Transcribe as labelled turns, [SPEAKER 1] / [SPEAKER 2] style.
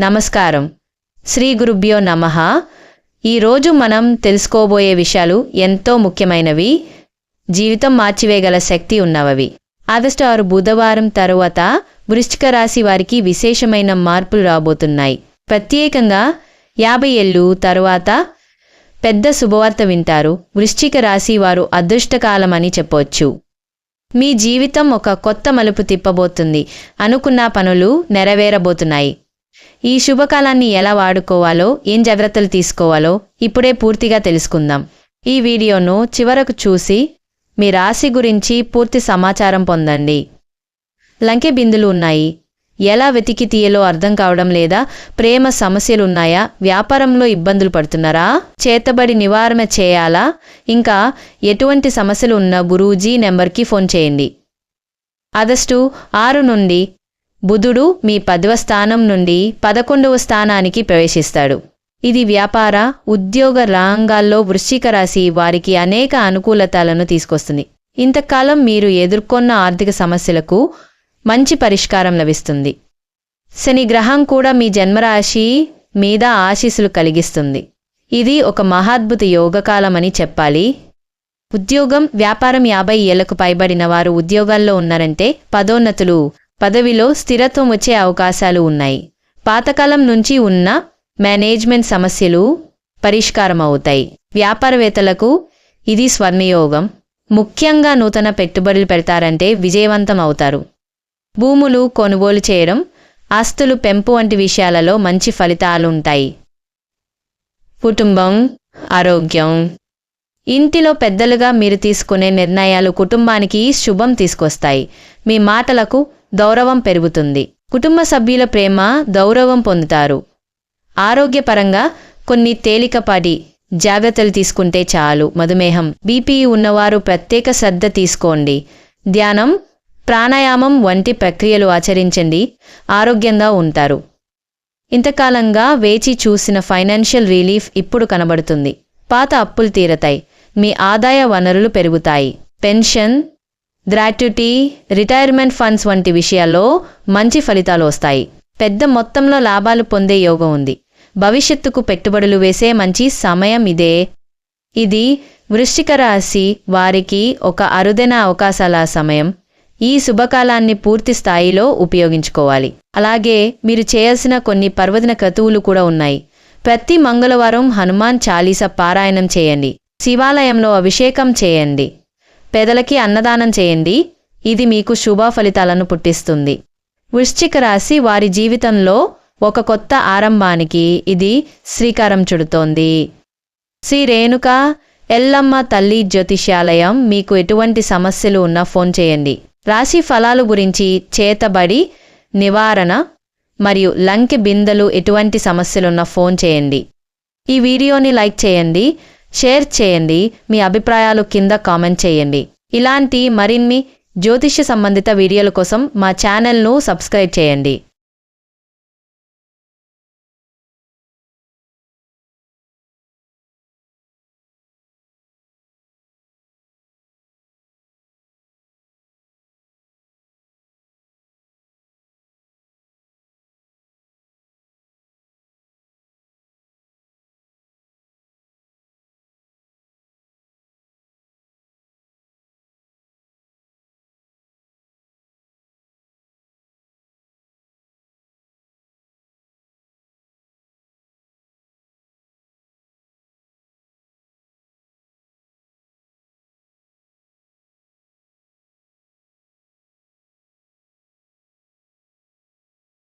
[SPEAKER 1] నమస్కారం. శ్రీ గురుభ్యో నమ. ఈరోజు మనం తెలుసుకోబోయే విషయాలు ఎంతో ముఖ్యమైనవి. జీవితం మార్చివేయగల శక్తి ఉన్నవవి. ఆగస్టు ఆరు బుధవారం తరువాత వృశ్చిక రాశి వారికి విశేషమైన మార్పులు రాబోతున్నాయి. ప్రత్యేకంగా యాభై ఏళ్ళు తరువాత పెద్ద శుభవార్త వింటారు. వృశ్చిక రాశి వారు అదృష్టకాలమని చెప్పవచ్చు మీ జీవితం ఒక కొత్త మలుపు తిప్పబోతుంది. అనుకున్న పనులు నెరవేరబోతున్నాయి. ఈ శుభకాలాన్ని ఎలా వాడుకోవాలో ఏం జాగ్రత్తలు తీసుకోవాలో ఇప్పుడే పూర్తిగా తెలుసుకుందాం. ఈ వీడియోను చివరకు చూసి మీ రాశి గురించి పూర్తి సమాచారం పొందండి. లంకె బిందులు ఉన్నాయి. ఎలా వెతికి తీయలో అర్థం కావడం లేదా ప్రేమ సమస్యలు ఉన్నాయా వ్యాపారంలో ఇబ్బందులు పడుతున్నారా చేతబడి నివారణ చేయాలా ఇంకా ఎటువంటి సమస్యలు ఉన్న గురూజీ నెంబర్కి ఫోన్ చేయండి. ఆగస్టు ఆరు నుండి బుధుడు మీ పదవ స్థానం నుండి పదకొండవ స్థానానికి ప్రవేశిస్తాడు. ఇది వ్యాపార ఉద్యోగ రంగాల్లో వృశ్చిక రాశి వారికి అనేక అనుకూలతలను తీసుకొస్తుంది. ఇంతకాలం మీరు ఎదుర్కొన్న ఆర్థిక సమస్యలకు మంచి పరిష్కారం లభిస్తుంది. శని గ్రహం కూడా మీ జన్మరాశి మీద ఆశీస్సులు కలిగిస్తుంది. ఇది ఒక మహాద్భుత యోగకాలమని చెప్పాలి. ఉద్యోగం వ్యాపారం యాభై ఏళ్ళకు పైబడిన వారు ఉద్యోగాల్లో ఉన్నారంటే పదోన్నతులు పదవిలో స్థిరత్వం వచ్చే అవకాశాలు ఉన్నాయి. పాతకాలం నుంచి ఉన్న మేనేజ్మెంట్ సమస్యలు పరిష్కారం అవుతాయి వ్యాపారవేత్తలకు ఇది స్వర్ణయోగం. ముఖ్యంగా నూతన పెట్టుబడులు పెడతారంటే విజయవంతం అవుతారు. భూములు కొనుగోలు చేయడం ఆస్తులు పెంపు వంటి విషయాలలో మంచి ఫలితాలు ఉంటాయి. కుటుంబం ఆరోగ్యం. ఇంటిలో పెద్దలుగా మీరు తీసుకునే నిర్ణయాలు కుటుంబానికి శుభం తీసుకొస్తాయి. మీ మాటలకు గౌరవం పెరుగుతుంది. కుటుంబ సభ్యుల ప్రేమ గౌరవం పొందుతారు. ఆరోగ్యపరంగా కొన్ని తేలికపాటి జాగ్రత్తలు తీసుకుంటే చాలు. మధుమేహం బీపీ ఉన్నవారు ప్రత్యేక శ్రద్ధ తీసుకోండి. ధ్యానం ప్రాణాయామం వంటి ప్రక్రియలు ఆచరించండి. ఆరోగ్యంగా ఉంటారు. ఇంతకాలంగా వేచి చూసిన ఫైనాన్షియల్ రిలీఫ్ ఇప్పుడు కనబడుతుంది. పాత అప్పులు తీరతాయి. మీ ఆదాయ వనరులు పెరుగుతాయి. పెన్షన్ గ్రాట్యుటీ రిటైర్మెంట్ ఫండ్స్ వంటి విషయాల్లో మంచి ఫలితాలు వస్తాయి. పెద్ద మొత్తంలో లాభాలు పొందే యోగం ఉంది. భవిష్యత్తుకు పెట్టుబడులు వేసే మంచి సమయం ఇదే. ఇది వృశ్చిక రాశి వారికి ఒక అరుదైన అవకాశాల సమయం. ఈ శుభకాలాన్ని పూర్తి స్థాయిలో ఉపయోగించుకోవాలి. అలాగే మీరు చేయాల్సిన కొన్ని పర్వదిన క్రతువులు కూడా ఉన్నాయి. ప్రతి మంగళవారం హనుమాన్ చాలీస పారాయణం చేయండి. శివాలయంలో అభిషేకం చేయండి. పేదలకి అన్నదానం చేయండి. ఇది మీకు శుభ ఫలితాలను పుట్టిస్తుంది. వృశ్చిక రాశి వారి జీవితంలో ఒక కొత్త ఆరంభానికి ఇది శ్రీకారం చుడుతోంది. శ్రీ రేణుక ఎల్లమ్మ తల్లి జ్యోతిష్యాలయం మీకు ఎటువంటి సమస్యలు ఉన్నా ఫోన్ చేయండి. రాశి ఫలాలు గురించి చేతబడి నివారణ మరియు లంకె బిందెలు ఎటువంటి సమస్యలున్నా ఫోన్ చేయండి. ఈ వీడియోని లైక్ చేయండి. షేర్ చేయండి మీ అభిప్రాయాలు కింద కామెంట్ చేయండి. ఇలాంటి మరిన్ని జ్యోతిష్య సంబంధిత వీడియోల కోసం మా ఛానల్ను సబ్స్క్రైబ్ చేయండి.